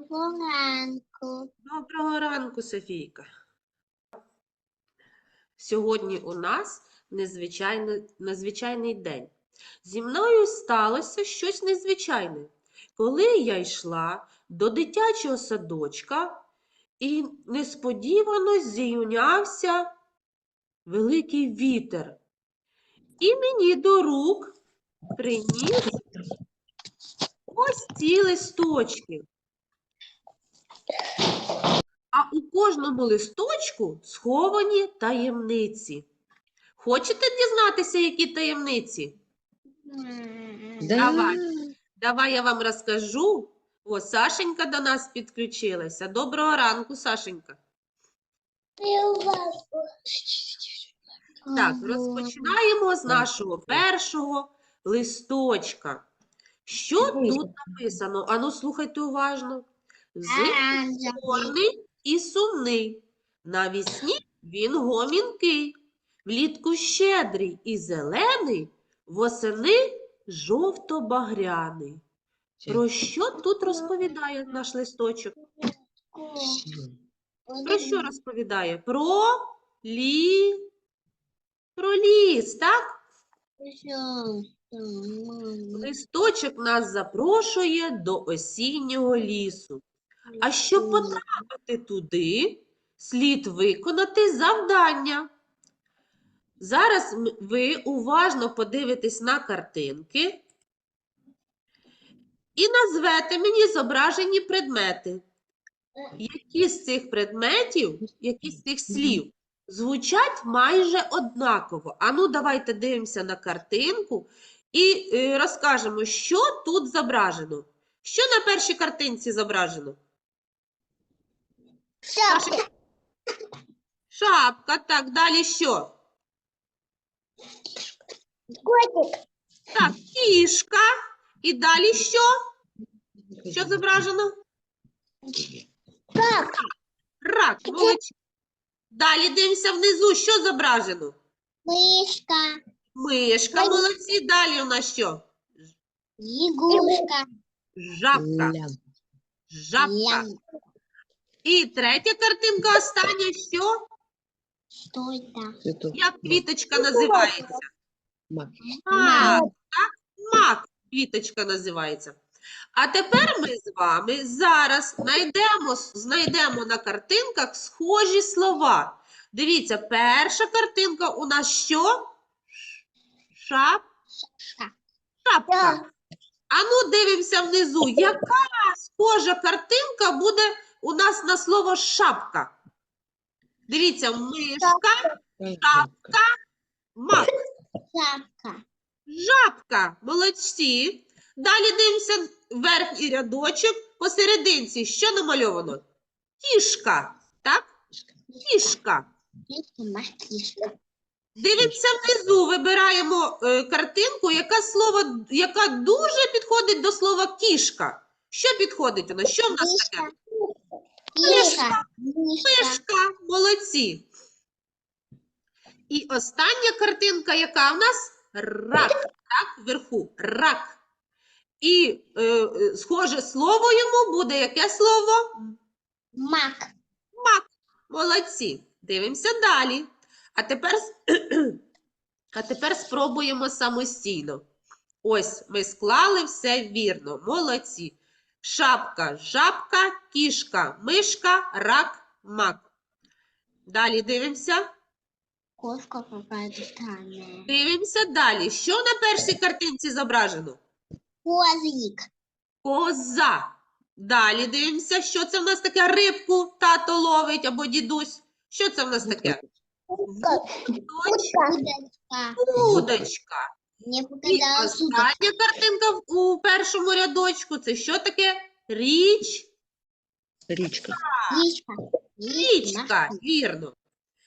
Доброго ранку. Доброго ранку, Софійка. Сьогодні у нас незвичайний, незвичайний день. Зі мною сталося щось незвичайне. Коли я йшла до дитячого садочка, і несподівано зійнявся великий вітер. І мені до рук приніс ось ці листочки. А у кожному листочку сховані таємниці. Хочете дізнатися, які таємниці? Давай. Давай я вам розкажу. О, Сашенька до нас підключилася. Доброго ранку, Сашенька. Так, розпочинаємо з нашого першого листочка. Що тут написано? Ану, слухайте уважно. Взимку чорний і сумний. Навісні він гомінкий. Влітку щедрий і зелений, восени жовто-багряний. Про що тут розповідає наш листочок? Про що розповідає? Про лі... Про ліс, так? Листочок нас запрошує до осіннього лісу. А щоб потрапити туди, слід виконати завдання. Зараз ви уважно подивитесь на картинки і назвете мені зображені предмети. Які з цих предметів, які з цих слів звучать майже однаково? Ану, давайте дивимося на картинку і е, розкажемо, що тут зображено. Що на першій картинці зображено? Саша, Шапка, так, далі що? Котик. Так, кішка. І далі що? Що зображено? Так. Рак, молодці. Далі дивимося внизу, що зображено? Мишка. Мишка, Ой. молодці. Далі у нас що? Ягушка. Жабка. Жабка. І третя картинка остання, що? Что это? Як квіточка називається? Мак. Мак, так? Мак квіточка називається. А тепер ми з вами зараз знайдемо, знайдемо на картинках схожі слова. Дивіться, перша картинка у нас що? Шап, шапка. А ну дивимося внизу. Яка схожа картинка буде у нас на слово шапка? Дивіться, мишка, мак. Шапка. Жабка, молодці. Далі дивимося верхній рядочок посерединці. Що намальовано? Кішка, так? Кішка. Дивимося внизу, вибираємо е, картинку, яка слово, яка дуже підходить до слова кішка. Що підходить у нас? Що в нас таке? Кишка. Мишка. Мишка, молодці. І остання картинка, яка в нас? Рак. Так, вверху. Рак. І е, схоже слово йому буде яке слово? Мак. Мак. Молодці. Дивимося далі. А тепер, а тепер спробуємо самостійно. Ось ми склали все вірно. Молодці. Шапка, жабка, кішка, мишка, рак, мак. Далі дивимося. Кошка какая-то странная. Дивимося далі. Що на першій картинці зображено? Козлик. Коза. Далі дивимося, що це в нас таке рибку тато ловить або дідусь. Що це в нас таке? Удочка. Удочка. Мне І показалось удочка. остання картинка в- у першому рядочку. Це що таке? Річ, Річка. Речка. річка. Вірно.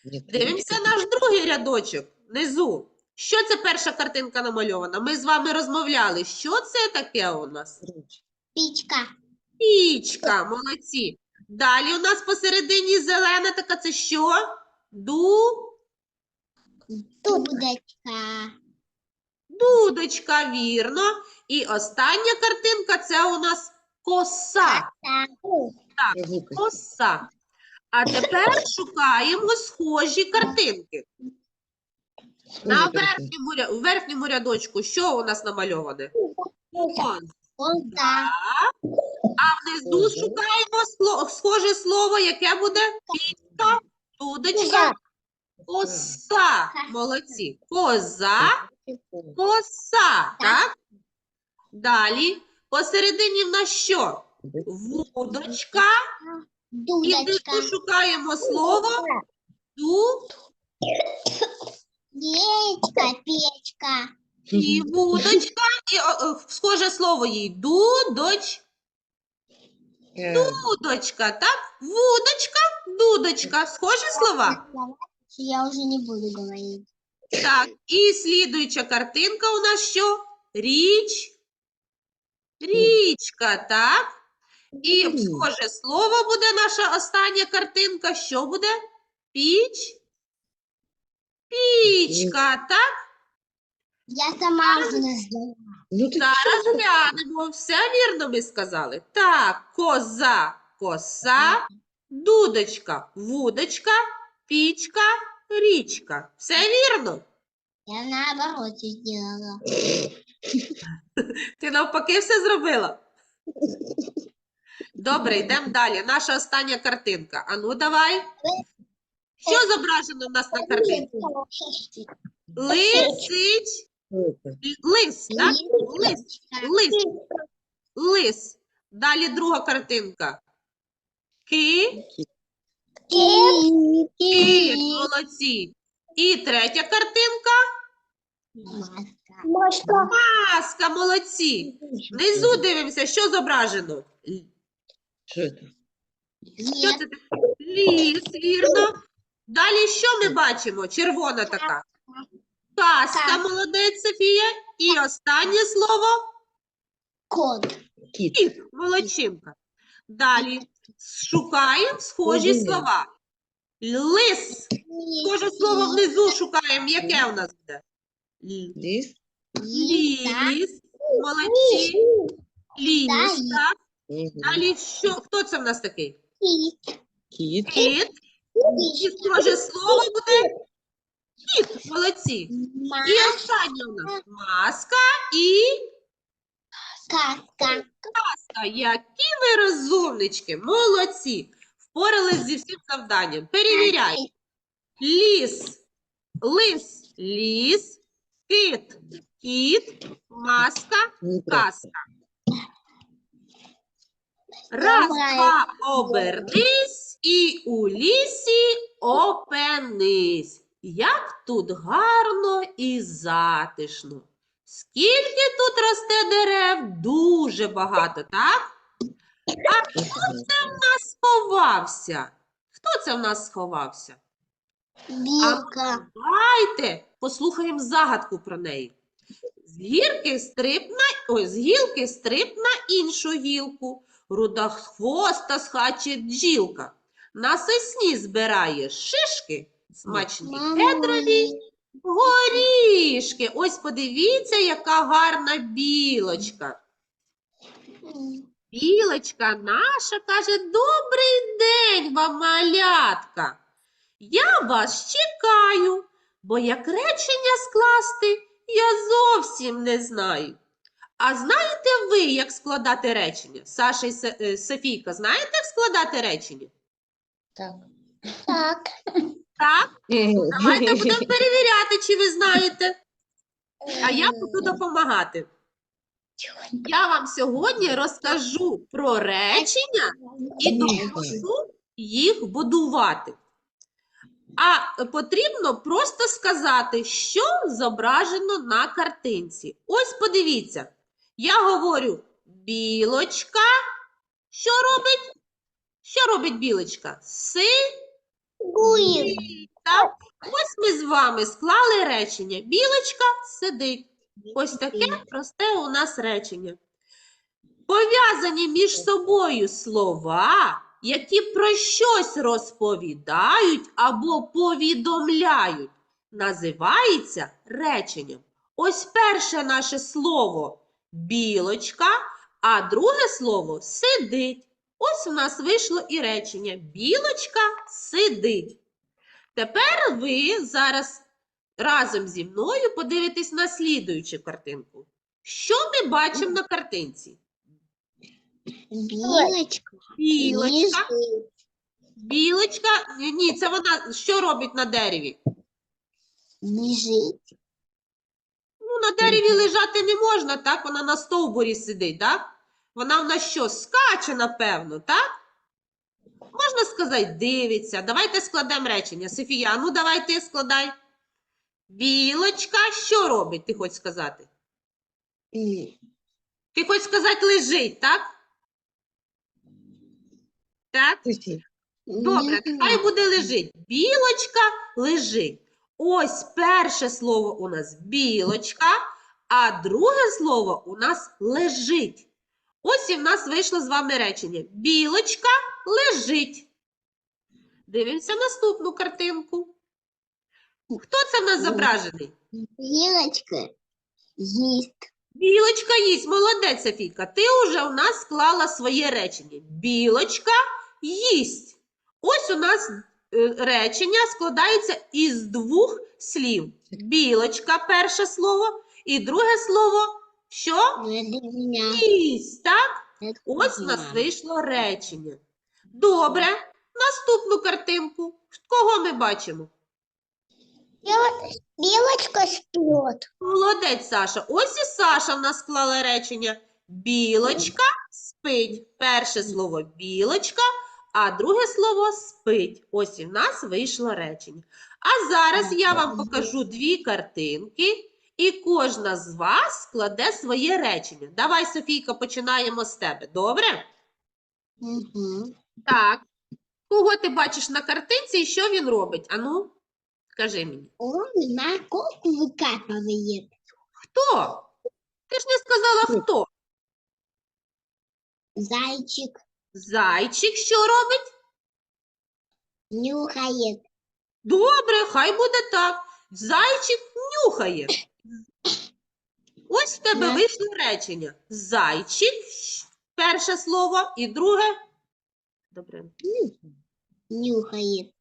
Ні, Дивимося наш другий рядочок внизу. Що це перша картинка намальована? Ми з вами розмовляли. Що це таке у нас? річка. Пичка. Пічка, молодці. Далі у нас посередині зелена така це що? Ду, Удочка. Дудочка, вірно. І остання картинка це у нас Коса. Звуки. Коса. А тепер шукаємо схожі картинки. На верхньому, ря- у верхньому рядочку що у нас намальоване? Кон. А внизу шукаємо схоже слово, яке буде пічка, дудочка, коса. Молодці. Коза, коса. Так? Далі. Посередині в нас що? Вудочка. І Дудочка. внизу шукаємо слово ду Печка, печка. і вудочка. І о, о, схоже слово їй дудоч. Е, Дудочка, так? Вудочка, дудочка. Схожі слова? Я уже не буду говорить. Так, і слідуюча картинка у нас що? Річ. Річка, так? І схоже слово буде наша остання картинка. Що буде? Піч. Пічка, так? Я сама уже назвала. Ну, ти Зараз глянемо. Все вірно ми сказали. Так, коза, коса, дудочка, вудочка, пічка, річка. Все вірно? Я наоборот сделала. Ти навпаки все зробила? Добре, йдемо далі. Наша остання картинка. Ану, давай. Що зображено в нас на картинці? Лисич. Лис, так? Лис. Лис. Лис. Далі друга картинка. Ки. Кіт. Молодці. І третя картинка. Маска. Маска, молодці. Внизу дивимося, що зображено. Що це? Що це таке? Ліс, вірно. Далі що ми бачимо? Червона така. Каска, молодець, Софія. І останнє слово Кот. Кіт. кіт, молодчинка. Далі шукаємо схожі слова. Лис. Схоже слово внизу шукаємо. Яке у нас буде? Ліс. Ліс. Молодці. Ліс, Ліс. так. Далі що? Хто це в нас такий? Кіт. Кіт. І схоже слово буде кіт. Молодці. І останнє у нас маска і Маска. маска. Які ви розумнички, молодці. Впорались зі всім завданням. Перевіряй. Ліс, лис, ліс, кит, кіт, маска, казка. Раз, два, обернись і у лісі опинись. Як тут гарно і затишно. Скільки тут росте дерев? Дуже багато, так? А хто це в нас сховався? Хто це в нас сховався? Білка. Давайте послухаємо загадку про неї. З гірки стрип на ой, з гілки стрип на іншу гілку. Руда хвоста схаче бджілка. На сосні збирає шишки, смачні кедрові горішки. Ось подивіться, яка гарна білочка. Білочка наша каже, добрий день вам, малятка. Я вас чекаю, бо як речення скласти, я зовсім не знаю. А знаєте ви, як складати речення? Саша і е, Софійка, знаєте, як складати речення? Так. Так. Так? Давайте будемо перевіряти, чи ви знаєте. А я буду допомагати. Я вам сьогодні розкажу про речення і допоможу їх будувати. А потрібно просто сказати, що зображено на картинці. Ось подивіться. Я говорю білочка. Що робить? Що робить білочка? Си. Гуїв. Так, ось ми з вами склали речення. Білочка сидить. Ось таке просте у нас речення. Пов'язані між собою слова, які про щось розповідають або повідомляють, називається реченням. Ось перше наше слово білочка, а друге слово сидить. Ось у нас вийшло і речення. Білочка сидить. Тепер ви зараз разом зі мною подивитесь на слідуючу картинку. Що ми бачимо на картинці? Білочка. Білочка. Білочка. Ні, це вона що робить на дереві? Лежить. Ну, на дереві лежати не можна, так? Вона на стовбурі сидить, так? Вона в нас що, скаче, напевно, так? Можна сказати, дивиться. Давайте складемо речення. Софія, ну давай ти складай. Білочка що робить, ти хочеш сказати? М, Ти хочеш сказати, лежить, так? Так? Добре, нехай буде лежить. Білочка лежить. Ось перше слово у нас білочка, а друге слово у нас лежить. Ось і в нас вийшло з вами речення. Білочка лежить. Дивимося наступну картинку. Хто це в нас зображений? Білочка їсть. Білочка їсть. Молодець, Софійка. Ти вже у нас склала своє речення. Білочка їсть. Ось у нас е, речення складається із двох слів. Білочка перше слово, і друге слово що? Їсть, так? Ось у нас вийшло речення. Добре. Наступну картинку. Кого ми бачимо? Білочка спить. Молодець, Саша. Ось і Саша в нас склала речення. Білочка спить. Перше слово білочка, а друге слово спить. Ось і в нас вийшло речення. А зараз я вам покажу дві картинки, і кожна з вас складе своє речення. Давай, Софійка, починаємо з тебе. Добре? Угу. Так. Кого ти бачиш на картинці і що він робить? Ану, скажи мені. Он на коку викапує. Хто? Ти ж не сказала хто. Зайчик Зайчик що робить? нюхає. Добре, хай буде так. Зайчик нюхає. Ось в тебе вийшло речення. Зайчик, перше слово, і друге. Добре. Нюхає.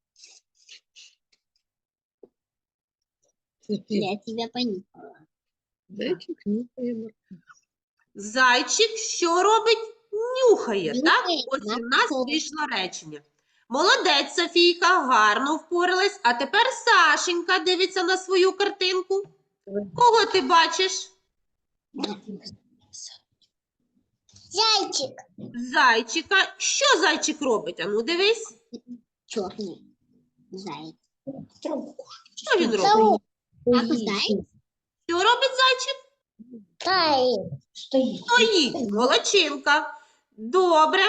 Я тебя понюхала. зайчик нюхає. Зайчик що робить? Нюхає, так? Ось в нас вийшло речення. Молодець, Софійка, гарно впоралась. А тепер Сашенька дивиться на свою картинку. Кого ти бачиш? Зайчик. Зайчика. Що зайчик робить? Ану, дивись. Черный. Заяц. Що він робить? Що робить зайчик? Стоит. Стоїть. Молодчинка. Добре.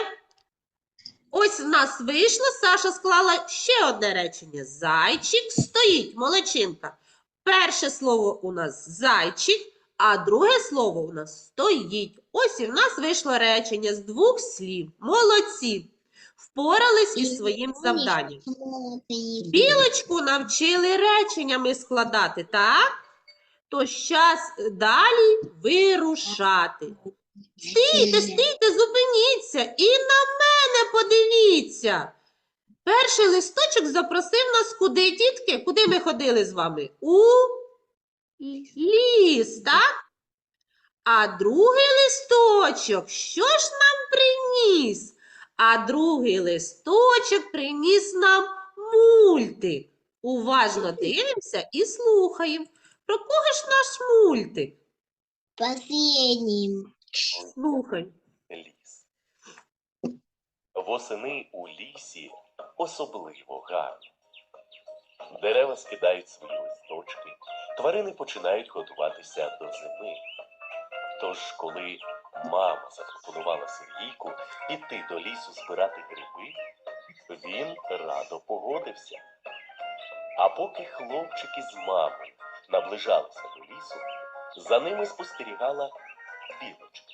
Ось в нас вийшло. Саша склала ще одне речення. Зайчик стоїть. Молодчинка. Перше слово у нас зайчик, а друге слово у нас стоїть. Ось і в нас вийшло речення з двох слів. Молодці. Впорались із своїм завданням. Білочку навчили реченнями складати, так? То час далі вирушати. Стійте, стійте, зупиніться і на мене подивіться. Перший листочок запросив нас куди, дітки? Куди ми ходили з вами? У ліс, так? А другий листочок, що ж нам приніс? А другий листочок приніс нам мультик. Уважно дивимося і слухаємо. Про кого ж наш мультик? Последним. Слухай. ліс. Восени у лісі особливо гарно. Дерева скидають свої листочки, тварини починають готуватися до зими. Тож, коли мама запропонувала Сергійку іти до лісу збирати гриби, він радо погодився. А поки хлопчики з мамою наближалися до лісу, за ними спостерігала білочка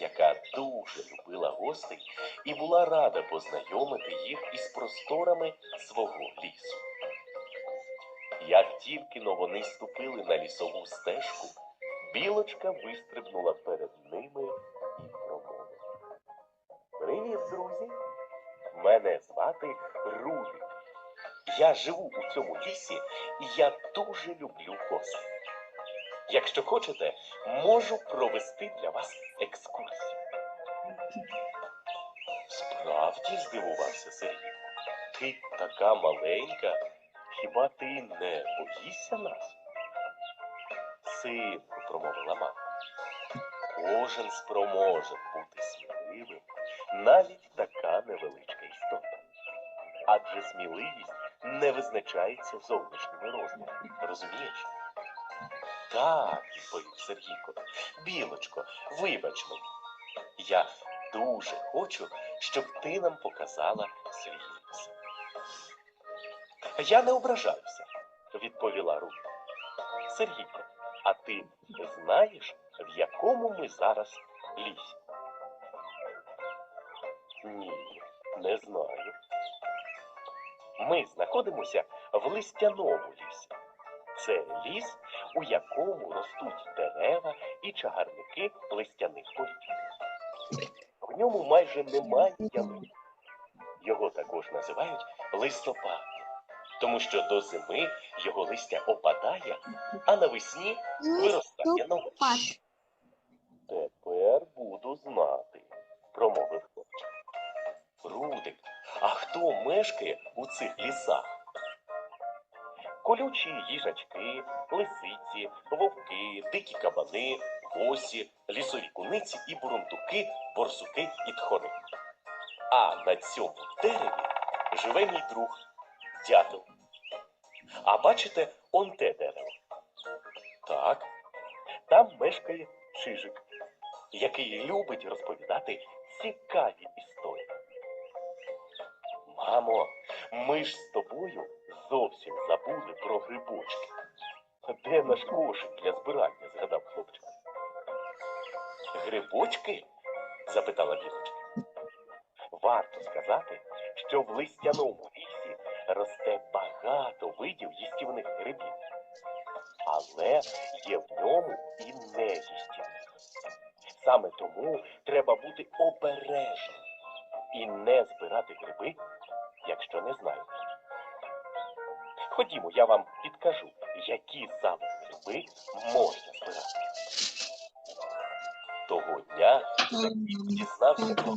яка дуже любила гостей і була рада познайомити їх із просторами свого лісу. Як тільки но вони ступили на лісову стежку, білочка вистрибнула перед ними і промовила. Привіт, друзі! Мене звати Рудик. Я живу у цьому лісі і я дуже люблю гостей. Якщо хочете, можу провести для вас екскурсію. Справді здивувався Сергій. Ти така маленька, хіба ти не боїшся нас? Синку, промовила мама. Кожен спроможен бути сміливим, навіть така невеличка істота. Адже сміливість не визначається зовнішніми розмірами. Розумієш? Так, відповів Сергійко. Білочко, вибач мені. Я дуже хочу, щоб ти нам показала свій. Я не ображаюся, відповіла Рута. Сергійко, а ти знаєш, в якому ми зараз лісі? Ні, не знаю. Ми знаходимося в листяному лісі. Це ліс, у якому ростуть дерева і чагарники листяних порід. В ньому майже немає ялинок. Його також називають листопад, тому що до зими його листя опадає, а навесні виростає нове. Тепер буду знати, промовив хлопчик. Рудик, а хто мешкає у цих лісах? Колючі їжачки, лисиці, вовки, дикі кабани, лосі, лісові куниці і бурундуки, борсуки і тхори. А на цьому дереві живе мій друг дятел. А бачите, он те дерево. Так, там мешкає Чижик, який любить розповідати цікаві історії. Мамо, ми ж з тобою зовсім забули про грибочки. Де наш кошик для збирання? згадав хлопчик. Грибочки? запитала білочка. Варто сказати, що в листяному лісі росте багато видів їстівних грибів. Але є в ньому і неїстівні. Саме тому треба бути обережним і не збирати гриби, якщо не знаєте. Ходімо, я вам підкажу, які саме гриби можна збирати. Того дня дізнався про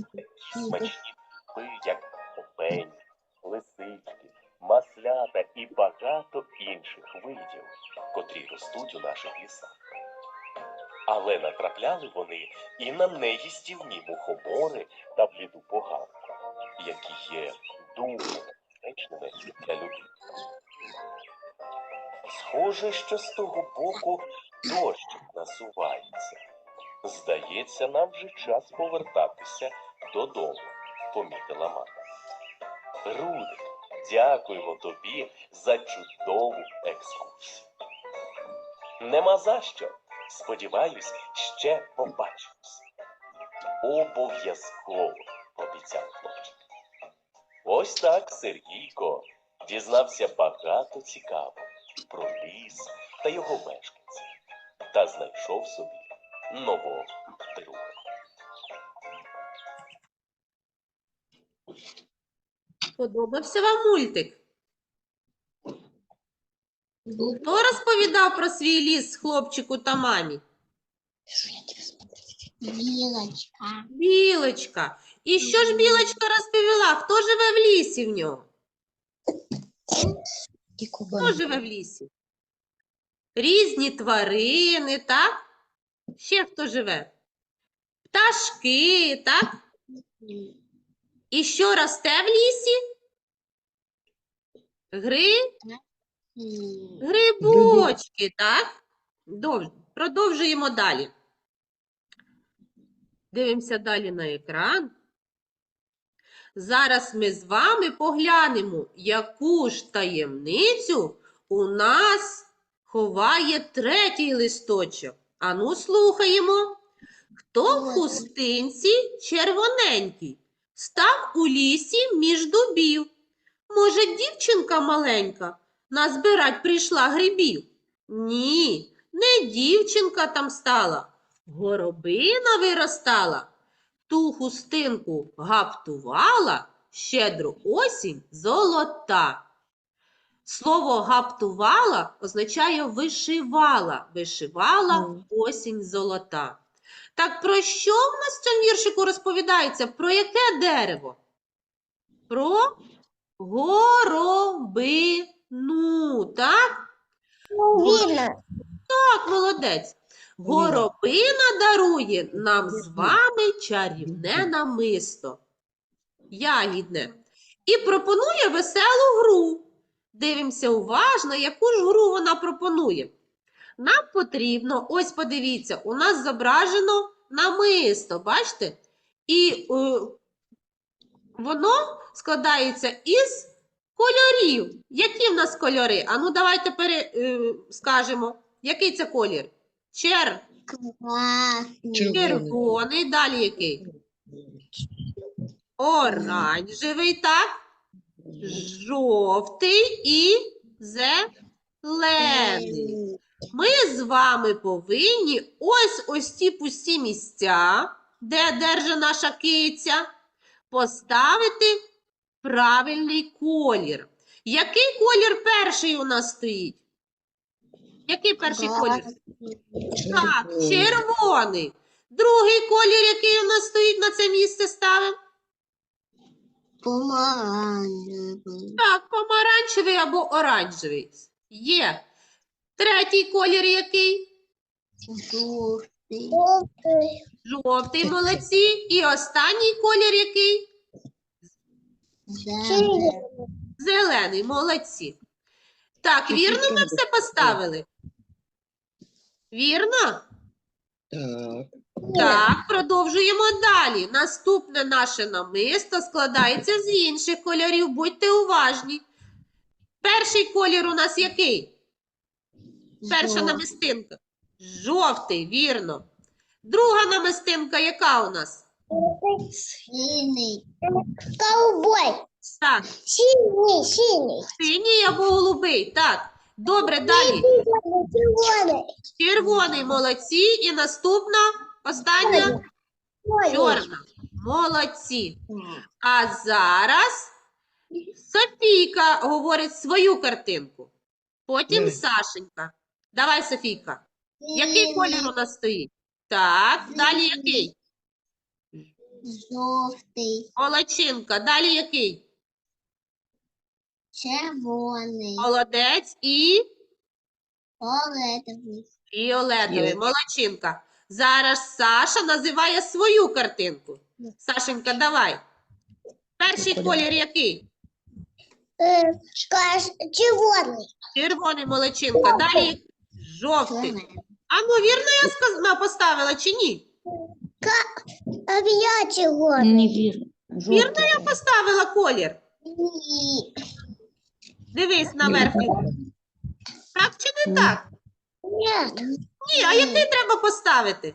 смачні гриби, як опень, лисички, маслята і багато інших видів, котрі ростуть у наших лісах. Але натрапляли вони і на неїстівні мухомори та бліду поганку, які є дуже небезпечними для людей. Схоже, що з того боку дощик насувається. Здається, нам вже час повертатися додому, помітила мама. Рудик, дякуємо тобі за чудову екскурсію. Нема за що. Сподіваюсь, ще побачимось. Обов'язково, обіцяв хлопчик. Ось так Сергійко дізнався багато цікавого про ліс та його мешканців та знайшов собі нового друга. Подобався вам мультик? Хто розповідав про свій ліс хлопчику та мамі? Білочка. Білочка. І що ж білочка розповіла? Хто живе в лісі в нього? Хто живе в лісі? Різні тварини, так? Ще хто живе? Пташки, так? І що росте в лісі? Гри? Грибочки, так? Дов- Продовжуємо далі. Дивимося далі на екран. Зараз ми з вами поглянемо, яку ж таємницю у нас ховає третій листочок. Ану, слухаємо. Хто в хустинці червоненький? Став у лісі між дубів. Може, дівчинка маленька назбирать прийшла грибів? Ні, не дівчинка там стала, горобина виростала. ту хустинку гаптувала, щедру осінь золота. Слово гаптувала означає вишивала, вишивала осінь золота. Так про що в нас в цьому віршику розповідається? Про яке дерево? Про горобину, так? Видно. Так, молодець. Горобина дарує нам з вами чарівне намисто. Ягідне. І пропонує веселу гру. Дивимося уважно, яку ж гру вона пропонує. Нам потрібно, ось подивіться, у нас зображено намисто, бачите? І е, воно складається із кольорів. Які в нас кольори? Ану, давайте пере, е, скажемо, який це колір? Чер. Червоний. червоний, далі який? Оранжевий, так? Жовтий і зелений. Ми з вами повинні ось ось ці пусті місця, де держить наша киця, поставити правильний колір. Який колір перший у нас стоїть? Який перший колір? Так, червоний. Другий колір, який у нас стоїть на це місце ставимо? Помаранчевый. Так, помаранчевий або оранжевий. Є. Третій колір який? Желтый. Жовтий, молодці. І останній колір який? Зелений, молодці. Так, вірно ми все поставили? Вірно? Так. Так, продовжуємо далі. Наступне наше намисто складається з інших кольорів. Будьте уважні. Перший колір у нас який? Перша намистинка. Жовтий, вірно. Друга намистинка яка у нас? Синий. Ковбой. Так, Синий, синий. синій або голубий. Так. Добре, далі. Червоный. Червоний, молодці. І наступна, остання, чорна. Молодці. А зараз Софійка говорить свою картинку. Потім Давай. Сашенька. Давай, Софійка. Який колір у нас стоїть? Так, далі який? Жовтий. Молодчинка. Далі який? Червоний. Молодець і Фіолетовий. фіолетовий. Молодчинка. Зараз Саша називає свою картинку. Сашенька, давай. Перший колір який? Е, Червоний. Червоний молодчинка. Далі жовтий. А ну вірно я сказ... поставила чи ні? Я червоний. Невірно. Вірно я поставила колір. Ні. Дивись на верхню. Так чи не так? Ні. Ні, а який треба поставити?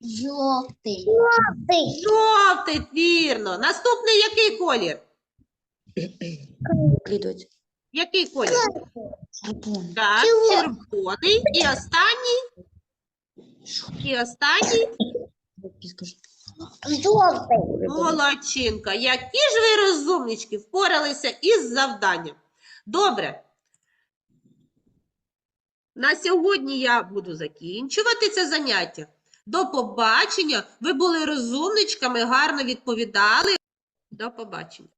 Жовтий. Жовтий. Жовтий, вірно. Наступний який колір? Слідують. Який колір? Червоний. Так, Червоний. червоний. І останній. І останній. Скажи. Жовтий. Молодчинка. Які ж ви розумнички впоралися із завданням. Добре. На сьогодні я буду закінчувати це заняття. До побачення. Ви були розумничками, гарно відповідали. До побачення.